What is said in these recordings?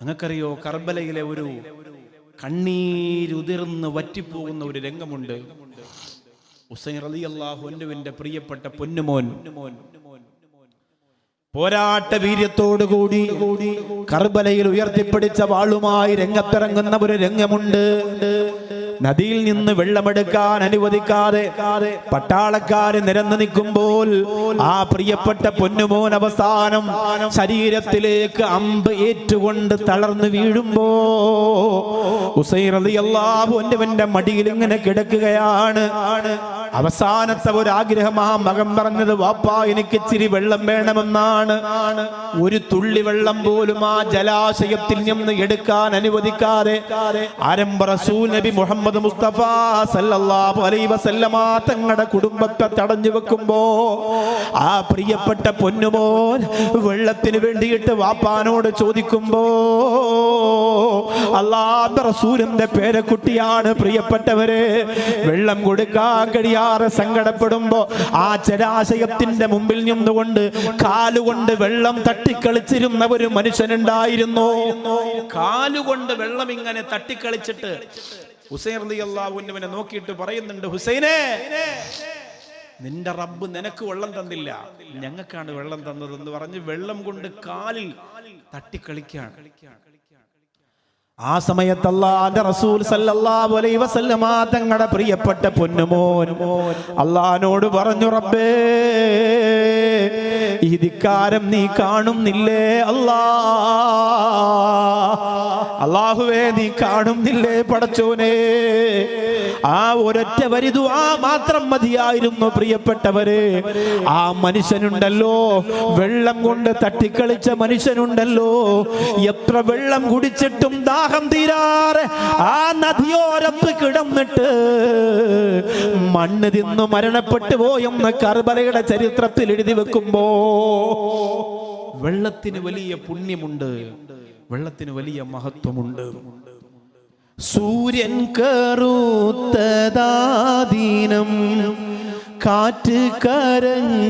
നിങ്ങൾക്കറിയോ കർബലയിലെ ഒരു കണ്ണീരുതിർന്ന് വറ്റിപ്പോകുന്ന ഒരു രംഗമുണ്ട്. ഹുസൈൻ പ്രിയപ്പെട്ട പൊന്നുമോൻ. പോരാട്ട വീര്യത്തോടുകൂടി കർബലയിൽ ഉയർത്തിപ്പിടിച്ച വാളുമായി രംഗത്തിറങ്ങുന്ന ഒരു രംഗമുണ്ട്. നദിയിൽ നിന്ന് വെള്ളമെടുക്കാൻ അനുവദിക്കാതെ പട്ടാളക്കാര് നിരന്നു നിൽക്കുമ്പോൾ ആ പ്രിയപ്പെട്ട പൊന്നുമോൻ അവസാനം ശരീരത്തിലേക്ക് അമ്പ് ഏറ്റുകൊണ്ട് തളർന്നു വീഴുമ്പോ റളിയല്ലാഹു അൻഹുവിന്റെ മടിയിൽ ഇങ്ങനെ കിടക്കുകയാണ്. അവസാനത്തെ ഒരു ആഗ്രഹം ആ മകൻ പറഞ്ഞത് വാപ്പാ എനിക്ക് ഇച്ചിരി വെള്ളം വേണമെന്നാണ്. ഒരു തുള്ളി വെള്ളം പോലും ആ ജലാശയത്തിൽ നിന്ന് എടുക്കാൻ അനുവദിക്കാതെ ആരംഭ റസൂൽ നബി മുഹമ്മദ് മുസ്തഫ സല്ലല്ലാഹു അലൈഹി വസല്ലമ തങ്ങളുടെ കുടുംബത്തെ തടഞ്ഞു വെക്കുമ്പോ ആ പ്രിയപ്പെട്ട പൊന്നുമോൻ വെള്ളത്തിന് വേണ്ടിയിട്ട് വാപ്പാനോട് ചോദിക്കുമ്പോ അള്ളാഹ് റസൂലിന്റെ പേരക്കുട്ടിയാണ് പ്രിയപ്പെട്ടവരെ വെള്ളം കൊടുക്കാൻ കഴിയാറെ സങ്കടപ്പെടുമ്പോ ആ ജലാശയത്തിന്റെ മുമ്പിൽ നിന്നുകൊണ്ട് കാലുകൊണ്ട് വെള്ളം തട്ടിക്കളിച്ചിരുന്ന ഒരു മനുഷ്യനുണ്ടായിരുന്നു. കാലുകൊണ്ട് വെള്ളം ഇങ്ങനെ തട്ടിക്കളിച്ചിട്ട് ഹുസൈൻ അള്ളാഹുവിനെ നോക്കിയിട്ട് പറയുന്നുണ്ട് ഹുസൈനെ നിന്റെ റബ്ബ് നിനക്ക് വെള്ളം തന്നില്ല. ഞങ്ങൾക്കാണ് വെള്ളം തന്നത് എന്ന് പറഞ്ഞ് വെള്ളം കൊണ്ട് കാലിൽ തട്ടിക്കളിക്കാണ് ആ സമയത്ത് അള്ളാന്റെ റസൂൽ സല്ലല്ലാഹു അലൈഹി വസല്ലമ തങ്ങളുടെ പ്രിയപ്പെട്ട പൊന്നുമോൻ അള്ളഹാനോട് പറഞ്ഞു റബ്ബേ ഈ ധിക്കാരം നീ കാണുന്നില്ലേ അല്ലാ അള്ളാഹുവേ നീ കാണുന്നില്ലേ പടച്ചോനെ? ആ ഒരൊറ്റ വരിതു ആ മാത്രം മതിയായിരുന്നു പ്രിയപ്പെട്ടവരെ. ആ മനുഷ്യനുണ്ടല്ലോ വെള്ളം കൊണ്ട് തട്ടിക്കളിച്ച മനുഷ്യനുണ്ടല്ലോ. എത്ര വെള്ളം കുടിച്ചിട്ടും ദാഹം തീരാറെ ആ നദിയോരത്ത് കിടന്നിട്ട് മണ്ണ് തിന്നു മരണപ്പെട്ടു പോയെന്ന് കർബലയുടെ ചരിത്രത്തിൽ എഴുതി വെക്കുമ്പോ വെള്ളത്തിന് വലിയ പുണ്യമുണ്ട്. വെള്ളത്തിന് വലിയ മഹത്വമുണ്ട്. സൂര്യൻ കറുത്തദാദീനം കാറ്റ് കരഞ്ഞതാദീനം.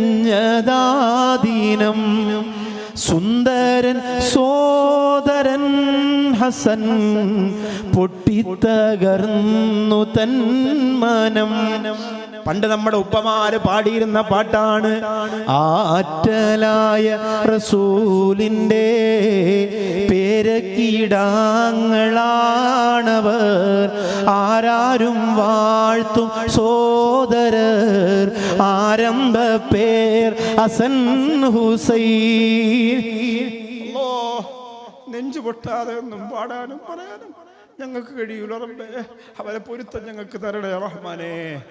സുന്ദരൻ സോദരൻ ഹസൻ പൊട്ടിത്തകർന്നു തൻ മനം. പണ്ട് നമ്മുടെ ഉപ്പമാര് പാടിയിരുന്ന പാട്ടാണ് ആറ്റലായ റസൂലിന്റെ പേരക്കീടാങ്ങളാണവർ ആരാരും വാഴ്ത്തും സോദരർ. ആരംഭ പേർ അസൻ ഹുസൈൻ. നെഞ്ചു പൊട്ടാതെ ഒന്നും പാടാനും പറയാനും ഞങ്ങൾക്ക് കഴിയൂല റബ്ബേ. അവരെ പൊരുത്തം ഞങ്ങൾക്ക് തരണേ റഹ്മാനേ.